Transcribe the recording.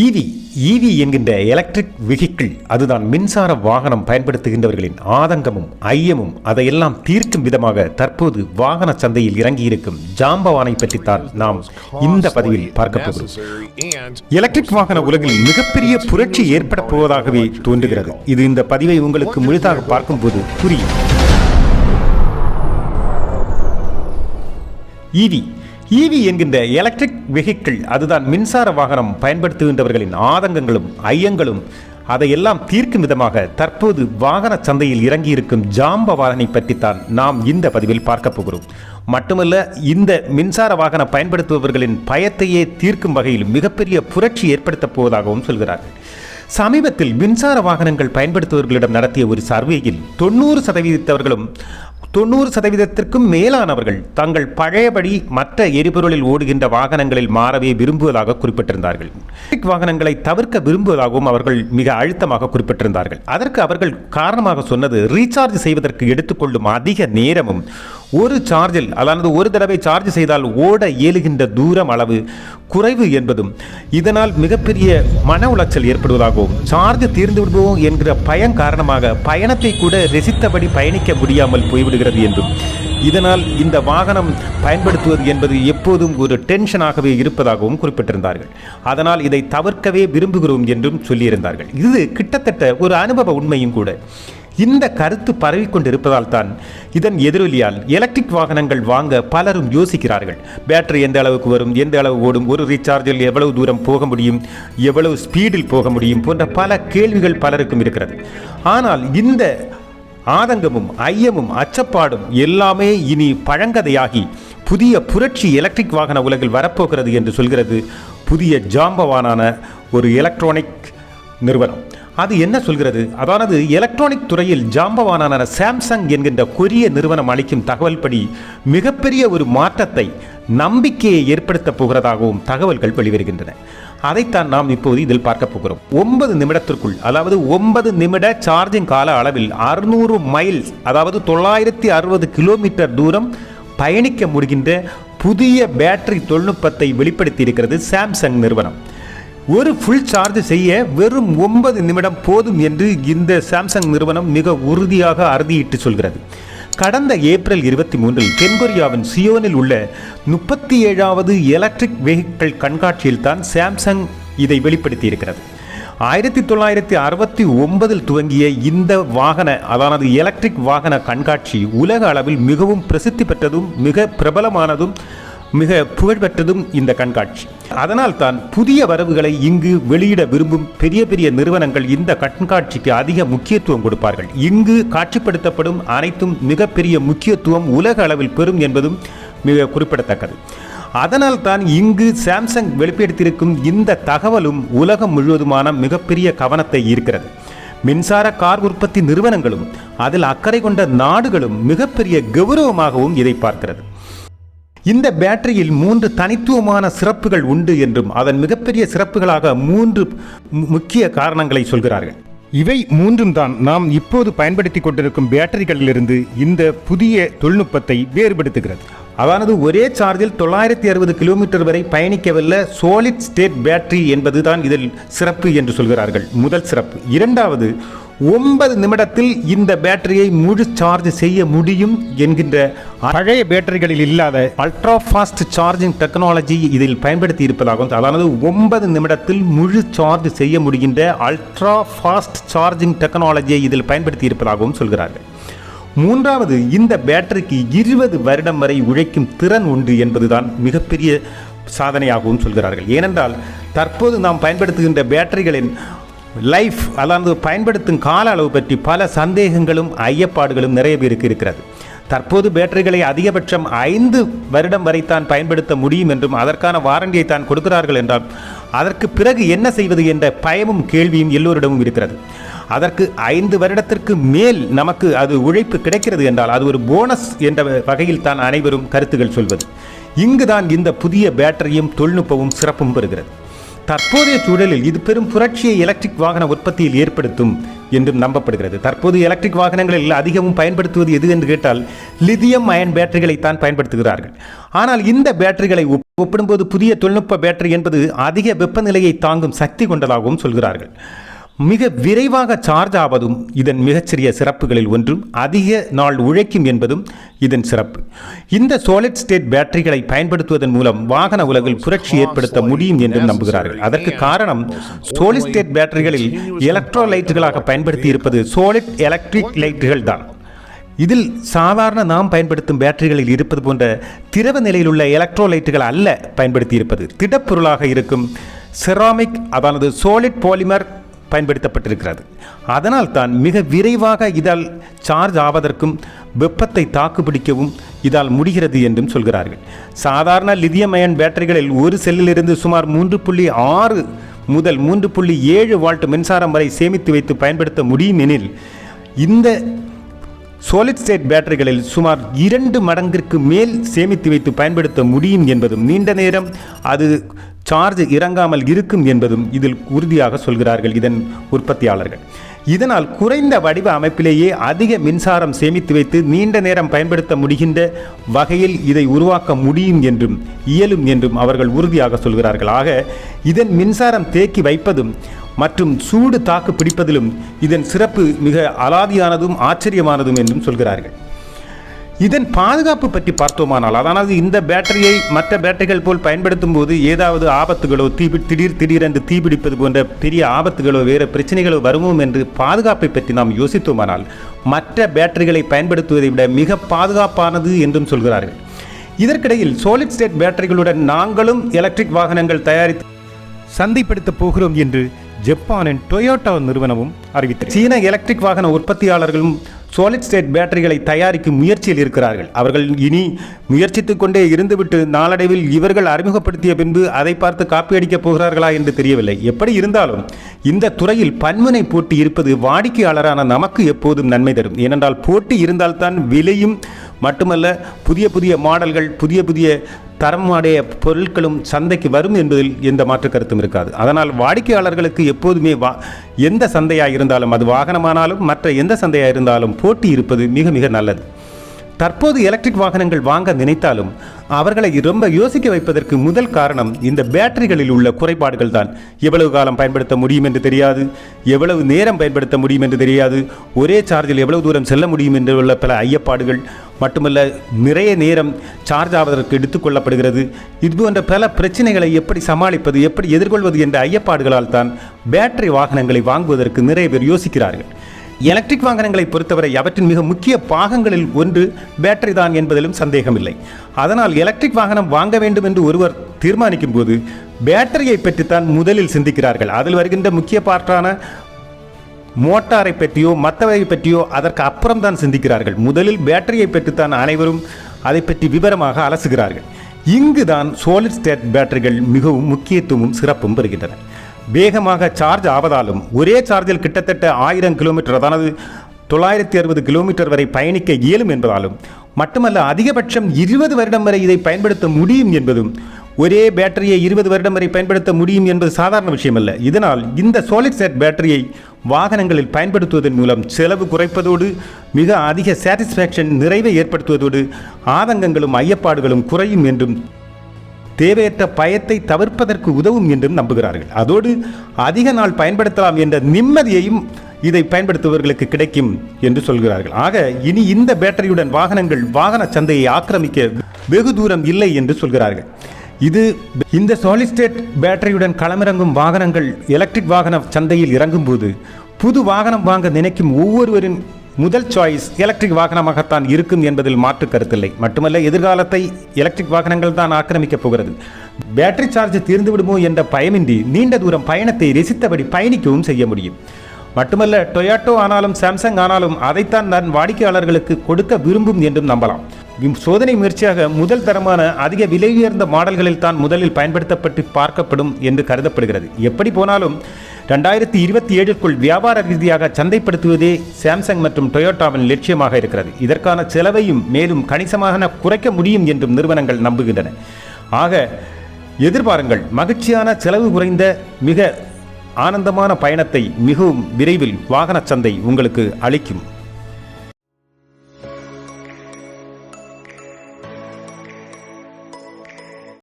EV EV என்கின்ற electric vehicle அதுதான் மின்சார வாகனம் பயன்படுத்துகின்றவர்களின் ஆதங்கமும் ஐயமும் அதையெல்லாம் தீர்க்கும் விதமாக தற்போது வாகன சந்தையில் இறங்கியிருக்கும் ஜாம்பவானை பற்றித்தான் நாம் இந்த பதிவில் பார்க்க போகிறோம். எலக்ட்ரிக் வாகன உலகில் மிகப்பெரிய புரட்சி ஏற்பட போவதாகவே தோன்றுகிறது. இது இந்த பதிவை உங்களுக்கு முழுதாக பார்க்கும்போது புரியும். ஈவி ஈவி என்கின்ற எலக்ட்ரிக் வெஹிக்கிள் அதுதான் மின்சார வாகனம் பயன்படுத்துகின்றவர்களின் ஆதங்கங்களும் ஐயங்களும் அதையெல்லாம் தீர்க்கும் விதமாக தற்போது வாகன சந்தையில் இறங்கியிருக்கும் ஜாம்பவானை பற்றித்தான் நாம் இந்த பதிவில் பார்க்க போகிறோம். மட்டுமல்ல இந்த மின்சார வாகன பயன்படுத்துபவர்களின் பயத்தையே தீர்க்கும் வகையில் மிகப்பெரிய புரட்சி ஏற்படுத்தப் போவதாகவும் சொல்கிறார்கள் சமீபத்தில் மின்சார வாகனங்கள் பயன்படுத்துபவர்களிடம் நடத்திய ஒரு சர்வேயில் தொண்ணூறு சதவீதத்தவர்களும் தொண்ணூறு சதவீதத்திற்கும் மேலானவர்கள் தங்கள் பழையபடி மற்ற எரிபொருளில் ஓடுகின்ற வாகனங்களில் மாறவே விரும்புவதாக குறிப்பிட்டிருந்தார்கள். எலக்ட்ரிக் வாகனங்களை தவிர்க்க விரும்புவதாகவும் அவர்கள் மிக அழுத்தமாக குறிப்பிட்டிருந்தார்கள். அதற்கு அவர்கள் காரணமாக சொன்னது ரீசார்ஜ் செய்வதற்கு எடுத்துக்கொள்ளும் அதிக நேரமும் ஒரு சார்ஜில் அதாவது ஒரு தடவை சார்ஜ் செய்தால் ஓட இயலுகின்ற தூரம் அளவு குறைவு என்பதும் இதனால் மிகப்பெரிய மன உளைச்சல் ஏற்படுவதாகவும் சார்ஜ் தீர்ந்து விடுவோம் என்கிற பயம் காரணமாக பயணத்தை கூட ரசித்தபடி பயணிக்க முடியாமல் போய்விடுகிறது என்றும் இதனால் இந்த வாகனம் பயன்படுத்துவது என்பது எப்போதும் ஒரு டென்ஷனாகவே இருப்பதாகவும் குறிப்பிட்டிருந்தார்கள். அதனால் இதை தவிர்க்கவே விரும்புகிறோம் என்றும் சொல்லியிருந்தார்கள். இது கிட்டத்தட்ட ஒரு அனுபவ உண்மையும் கூட. இந்த கருத்து பரவிக்கொண்டிருப்பதால் தான் இதன் எதிரொலியால் எலக்ட்ரிக் வாகனங்கள் வாங்க பலரும் யோசிக்கிறார்கள். பேட்டரி எந்த அளவுக்கு வரும் எந்த அளவு ஓடும் ஒரு ரீசார்ஜில் எவ்வளவு தூரம் போக முடியும் எவ்வளவு ஸ்பீடில் போக முடியும் போன்ற பல கேள்விகள் பலருக்கும் இருக்கிறது. ஆனால் இந்த ஆதங்கமும் ஐயமும் அச்சப்பாடும் எல்லாமே இனி பழங்கதையாகி புதிய புரட்சி எலக்ட்ரிக் வாகன உலகில் வரப்போகிறது என்று சொல்கிறது புதிய ஜாம்பவானான ஒரு எலக்ட்ரானிக் நிறுவனம். அது என்ன சொல்கிறது? அதானது எலக்ட்ரானிக் துறையில் ஜாம்பவானான சாம்சங் என்கின்ற கொரிய நிறுவனம் அளிக்கும் தகவல் படி மிகப்பெரிய ஒரு மாற்றத்தை நம்பிக்கையை ஏற்படுத்தப் போகிறதாகவும் தகவல்கள் வெளிவருகின்றன. அதைத்தான் நாம் இப்போது இதில் பார்க்க போகிறோம். ஒன்பது நிமிடத்திற்குள் அதாவது ஒன்பது நிமிட சார்ஜிங் கால அளவில் அறுநூறு மைல்ஸ் அதாவது தொள்ளாயிரத்தி அறுபது கிலோமீட்டர் தூரம் பயணிக்க முடிகின்ற புதிய பேட்டரி தொழில்நுட்பத்தை வெளிப்படுத்தி இருக்கிறது சாம்சங் நிறுவனம். ஒரு ஃபுல் சார்ஜ் செய்ய வெறும் ஒன்பது நிமிடம் போதும் என்று இந்த சாம்சங் நிறுவனம் மிக உறுதியாக அறுதியிட்டு சொல்கிறது. கடந்த ஏப்ரல் இருபத்தி மூன்றில் தென்கொரியாவின் சியோனில் உள்ள முப்பத்தி ஏழாவது எலக்ட்ரிக் வெஹிக்கிள் கண்காட்சியில் தான் சாம்சங் இதை வெளிப்படுத்தியிருக்கிறது. ஆயிரத்தி தொள்ளாயிரத்தி அறுபத்தி ஒன்பதில் துவங்கிய இந்த வாகன அதானது எலக்ட்ரிக் வாகன கண்காட்சி உலக அளவில் மிகவும் பிரசித்தி பெற்றதும் மிக பிரபலமானதும் மிக புகழ்பெற்றதும் இந்த கண்காட்சி. அதனால் தான் புதிய வரவுகளை இங்கு வெளியிட விரும்பும் பெரிய பெரிய நிறுவனங்கள் இந்த கண்காட்சிக்கு அதிக முக்கியத்துவம் கொடுப்பார்கள். இங்கு காட்சிப்படுத்தப்படும் அனைத்தும் மிகப்பெரிய முக்கியத்துவம் உலக அளவில் பெறும் என்பதும் மிக குறிப்பிடத்தக்கது. அதனால் தான் இங்கு சாம்சங் வெளிப்படுத்தியிருக்கும் இந்த தகவலும் உலகம் முழுவதுமான மிகப்பெரிய கவனத்தை ஈர்க்கிறது. மின்சார கார் உற்பத்தி நிறுவனங்களும் அதில் அக்கறை கொண்ட நாடுகளும் மிகப்பெரிய கௌரவமாகவும் இதை பார்க்கிறது. இந்த பேட்டரியில் மூன்று தனித்துவமான சிறப்புகள் உண்டு என்றும் அதன் மிகப்பெரிய சிறப்புகளாக மூன்று முக்கிய காரணங்களை சொல்கிறார்கள். இவை மூன்றும் தான் நாம் இப்போது பயன்படுத்தி கொண்டிருக்கும் பேட்டரிகளிலிருந்து இந்த புதிய தொழில்நுட்பத்தை வேறுபடுத்துகிறது. அதானது ஒரே சார்ஜில் தொள்ளாயிரத்தி அறுபது கிலோமீட்டர் வரை பயணிக்கவல்ல சோலிட் ஸ்டேட் பேட்டரி என்பதுதான் இதில் சிறப்பு என்று சொல்கிறார்கள். முதல் சிறப்பு. இரண்டாவது ஒன்பது நிமிடத்தில் இந்த பேட்டரியை முழு சார்ஜ் செய்ய முடியும் என்கின்ற பழைய பேட்டரிகளில் இல்லாத அல்ட்ரா ஃபாஸ்ட் சார்ஜிங் டெக்னாலஜி இதில் பயன்படுத்தி இருப்பதாகவும் அதாவது ஒன்பது நிமிடத்தில் முழு சார்ஜ் செய்ய முடிகின்ற அல்ட்ரா ஃபாஸ்ட் சார்ஜிங் டெக்னாலஜியை இதில் பயன்படுத்தி இருப்பதாகவும் சொல்கிறார்கள். மூன்றாவது இந்த பேட்டரிக்கு இருபது வருடம் வரை உழைக்கும் திறன் உண்டு என்பதுதான் மிகப்பெரிய சாதனையாகவும் சொல்கிறார்கள். ஏனென்றால் தற்போது நாம் பயன்படுத்துகின்ற பேட்டரிகளின் லைஃப் அதாவது பயன்படுத்தும் கால அளவு பற்றி பல சந்தேகங்களும் ஐயப்பாடுகளும் நிறைய பேருக்கு இருக்கிறது. தற்போது பேட்டரிகளை அதிகபட்சம் ஐந்து வருடம் வரை தான் பயன்படுத்த முடியும் என்றும் அதற்கான வாரண்டியை தான் கொடுக்கிறார்கள் என்றால் அதற்கு பிறகு என்ன செய்வது என்ற பயமும் கேள்வியும் எல்லோரிடமும் இருக்கிறது. அதற்கு ஐந்து வருடத்திற்கு மேல் நமக்கு அது உழைப்பு கிடைக்கிறது என்றால் அது ஒரு போனஸ் என்ற வகையில் தான் அனைவரும் கருத்துகள் சொல்வது. இங்குதான் இந்த புதிய பேட்டரியும் தொழில்நுட்பமும் சிறப்பும் பெறுகிறது. தற்போதைய சூழலில் இது பெரும் புரட்சியை எலக்ட்ரிக் வாகன உற்பத்தியில் ஏற்படுத்தும் என்றும் நம்பப்படுகிறது. தற்போது எலக்ட்ரிக் வாகனங்களில் அதிகமும் பயன்படுத்துவது எது என்று கேட்டால் லிதியம் அயன் பேட்டரிகளைத்தான் பயன்படுத்துகிறார்கள். ஆனால் இந்த பேட்டரிகளை ஒப்பிடும்போது புதிய தொழில்நுட்ப பேட்டரி என்பது அதிக வெப்பநிலையை தாங்கும் சக்தி கொண்டதாகவும் சொல்கிறார்கள். மிக விரைவாக சார்ஜ் ஆவதும் இதன் மிகச்சிறிய சிறப்புகளில் ஒன்றும் அதிக நாள் உழைக்கும் என்பதும் இதன் சிறப்பு. இந்த சோலிட் ஸ்டேட் பேட்டரிகளை பயன்படுத்துவதன் மூலம் வாகன உலகில் புரட்சி ஏற்படுத்த முடியும் என்றும் நம்புகிறார்கள். அதற்கு காரணம் சோலிட் ஸ்டேட் பேட்டரிகளில் எலக்ட்ரோலைட்டுகளாக பயன்படுத்தி இருப்பது சோலிட் எலக்ட்ரிக் லைட்டுகள் தான். இதில் சாதாரண நாம் பயன்படுத்தும் பேட்டரிகளில் இருப்பது போன்ற திரவ நிலையில் உள்ள எலக்ட்ரோலைட்டுகள் அல்ல பயன்படுத்தி இருப்பது. திடப்பொருளாக இருக்கும் செராமிக் அதானது சோலிட் பாலிமர் பயன்படுத்தப்பட்டிருக்கிறது. அதனால் தான் மிக விரைவாக இதால் சார்ஜ் ஆவதற்கும் வெப்பத்தை தாக்குப்பிடிக்கவும் இதால் முடிகிறது என்றும் சொல்கிறார்கள். சாதாரண லிதியம் அயன் பேட்டரிகளில் ஒரு செல்லிலிருந்து சுமார் மூன்று புள்ளி ஆறு முதல் மூன்று புள்ளி ஏழு வால்ட் மின்சாரம் வரை சேமித்து வைத்து பயன்படுத்த முடியும் எனில் இந்த சோலிட் ஸ்டேட் பேட்டரிகளில் சுமார் இரண்டு மடங்கிற்கு மேல் சேமித்து வைத்து பயன்படுத்த முடியும் என்பதும் நீண்ட நேரம் அது சார்ஜ் இறங்காமல் இருக்கும் என்பதும் இதில் உறுதியாக சொல்கிறார்கள் இதன் உற்பத்தியாளர்கள். இதனால் குறைந்த வடிவ அமைப்பிலேயே அதிக மின்சாரம் சேமித்து வைத்து நீண்ட நேரம் பயன்படுத்த முடிகின்ற வகையில் இதை உருவாக்க முடியும் என்றும் இயலும் என்றும் அவர்கள் உறுதியாக சொல்கிறார்கள். ஆக இதன் மின்சாரம் தேக்கி வைப்பதும் மற்றும் சூடு தாக்கு பிடிப்பதிலும் இதன் சிறப்பு மிக அலாதியானதும் ஆச்சரியமானதும் என்றும் சொல்கிறார்கள். இதன் பாதுகாப்பு பற்றி பார்த்தோமானால் அதாவது இந்த பேட்டரியை மற்ற பேட்டரிகள் போல் பயன்படுத்தும் போது ஏதாவது ஆபத்துகளோ தீபி திடீர் திடீரென்று தீப்பிடிப்பது போன்ற பெரிய ஆபத்துகளோ வேறு பிரச்சனைகளோ வருமோ என்று பாதுகாப்பை பற்றி நாம் யோசித்தோமானால் மற்ற பேட்டரிகளை பயன்படுத்துவதை விட மிக பாதுகாப்பானது என்றும் சொல்கிறார்கள். இதற்கிடையில் சோலிட் ஸ்டேட் பேட்டரிகளுடன் நாங்களும் எலக்ட்ரிக் வாகனங்கள் தயாரித்து சந்தைப்படுத்தப் போகிறோம் என்று ஜப்பானின் டொயோட்டா நிறுவனமும் அறிவித்தது சீன எலக்ட்ரிக் வாகன உற்பத்தியாளர்களும் சாலிட் ஸ்டேட் பேட்டரிகளை தயாரிக்கும் முயற்சியில் இருக்கிறார்கள். அவர்கள் இனி முயற்சித்துக் கொண்டே இருந்துவிட்டு நாளடைவில் இவர்கள் அறிமுகப்படுத்திய பின்பு அதை பார்த்து காப்பி அடிக்கப் போகிறார்களா என்று தெரியவில்லை. எப்படி இருந்தாலும் இந்த துறையில் பன்முனை போட்டி இருப்பது வாடிக்கையாளரான நமக்கு எப்போதும் நன்மை தரும். ஏனென்றால் போட்டி இருந்தால்தான் விலையும் மட்டுமல்ல புதிய புதிய மாடல்கள் புதிய புதிய தரமுடைய பொருட்களும் சந்தைக்கு வரும் என்பதில் எந்த மாற்று கருத்தும் இருக்காது. அதனால் வாடிக்கையாளர்களுக்கு எப்போதுமே வா எந்த சந்தையாக இருந்தாலும் அது வாகனமானாலும் மற்ற எந்த சந்தையாக இருந்தாலும் போட்டி இருப்பது மிக மிக நல்லது. தற்போது எலக்ட்ரிக் வாகனங்கள் வாங்க நினைத்தாலும் அவர்களை ரொம்ப யோசிக்க வைப்பதற்கு முதல் காரணம் இந்த பேட்டரிகளில் உள்ள குறைபாடுகள் தான். எவ்வளவு காலம் பயன்படுத்த முடியும் என்று தெரியாது எவ்வளவு நேரம் பயன்படுத்த முடியும் என்று தெரியாது ஒரே சார்ஜில் எவ்வளவு தூரம் செல்ல முடியும் என்று உள்ள பல ஐயப்பாடுகள் மட்டுமல்ல நிறைய நேரம் சார்ஜ் ஆவதற்கு எடுத்துக்கொள்ளப்படுகிறது இது போன்ற பல பிரச்சனைகளை எப்படி சமாளிப்பது எப்படி எதிர்கொள்வது என்ற ஐயப்பாடுகளால் தான் பேட்டரி வாகனங்களை வாங்குவதற்கு நிறைய பேர் யோசிக்கிறார்கள். எலக்ட்ரிக் வாகனங்களை பொறுத்தவரை அவற்றின் மிக முக்கிய பாகங்களில் ஒன்று பேட்டரி தான் என்பதிலும் சந்தேகமில்லை. அதனால் எலக்ட்ரிக் வாகனம் வாங்க வேண்டும் என்று ஒருவர் தீர்மானிக்கும் போது பேட்டரியை பற்றித்தான் முதலில் சிந்திக்கிறார்கள். அதில் வருகின்ற முக்கிய பார்ட்டான மோட்டாரை பற்றியோ மற்றவை பற்றியோ அதற்கு அப்புறம் தான் சிந்திக்கிறார்கள். முதலில் பேட்டரியை பற்றித்தான் அனைவரும் அதை பற்றி விவரமாக அலசுகிறார்கள். இங்கு தான் சோலிட் ஸ்டேட் பேட்டரிகள் மிகவும் முக்கியத்துவமும் சிறப்பும் பெறுகின்றன. வேகமாக சார்ஜ் ஆவதாலும் ஒரே சார்ஜில் கிட்டத்தட்ட ஆயிரம் கிலோமீட்டர் அதாவது தொள்ளாயிரத்தி அறுபது கிலோமீட்டர் வரை பயணிக்க இயலும் என்பதாலும் மட்டுமல்ல அதிகபட்சம் இருபது வருடம் வரை இதை பயன்படுத்த முடியும் என்பதும் ஒரே பேட்டரியை இருபது வருடம் வரை பயன்படுத்த முடியும் என்பது சாதாரண விஷயமல்ல. இதனால் இந்த சோலிட் ஸ்டேட் பேட்டரியை வாகனங்களில் பயன்படுத்துவதன் மூலம் செலவு குறைப்பதோடு மிக அதிக சாட்டிஸ்ஃபேக்ஷன் நிறைவை ஏற்படுத்துவதோடு ஆதங்கங்களும் ஐயப்பாடுகளும் குறையும் என்றும் தேவையற்ற பயத்தை தவிர்ப்பதற்கு உதவும் என்றும் நம்புகிறார்கள். அதோடு அதிக நாள் பயன்படுத்தலாம் என்ற நிம்மதியையும் இதை பயன்படுத்துபவர்களுக்கு கிடைக்கும் என்று சொல்கிறார்கள். ஆக இனி இந்த பேட்டரியுடன் வாகனங்கள் வாகன சந்தையை ஆக்கிரமிக்க வெகு தூரம் இல்லை என்று சொல்கிறார்கள். இது இந்த சாலிஸ்டேட் பேட்டரியுடன் களமிறங்கும் வாகனங்கள் எலக்ட்ரிக் வாகன சந்தையில் இறங்கும்போது புது வாகனம் வாங்க நினைக்கும் ஒவ்வொருவரின் முதல் சாய்ஸ் எலக்ட்ரிக் வாகனமாகத்தான் இருக்கும் என்பதில் மாற்று கருத்தில்லை. மட்டுமல்ல எதிர்காலத்தை எலக்ட்ரிக் வாகனங்கள் தான் ஆக்கிரமிக்கப் போகிறது. பேட்டரி சார்ஜ் தீர்ந்து விடுமோ என்ற பயமின்றி நீண்ட தூரம் பயணத்தை ரசித்தபடி பயணிக்கவும் செய்ய முடியும். மட்டுமல்ல டொயாட்டோ ஆனாலும் சாம்சங் ஆனாலும் அதைத்தான் நான் வாடிக்கையாளர்களுக்கு கொடுக்க விரும்பும் என்றும் நம்பலாம். சோதனை முயற்சியாக முதல் தரமான அதிக விலை உயர்ந்த மாடல்களில் தான் முதலில் பயன்படுத்தப்பட்டு பார்க்கப்படும் என்று கருதப்படுகிறது. எப்படி போனாலும் ரெண்டாயிரத்தி இருபத்தி ஏழுக்குள் வியாபார ரீதியாக சந்தைப்படுத்துவதே சாம்சங் மற்றும் டொயோட்டாவின் லட்சியமாக இருக்கிறது. இதற்கான செலவையும் மேலும் கணிசமாக குறைக்க முடியும் என்றும் நிறுவனங்கள் நம்புகின்றன. ஆக எதிர்பாருங்கள். மகிழ்ச்சியான செலவு குறைந்த மிக ஆனந்தமான பயணத்தை மிகவும் விரைவில் வாகன சந்தை உங்களுக்கு அளிக்கும்.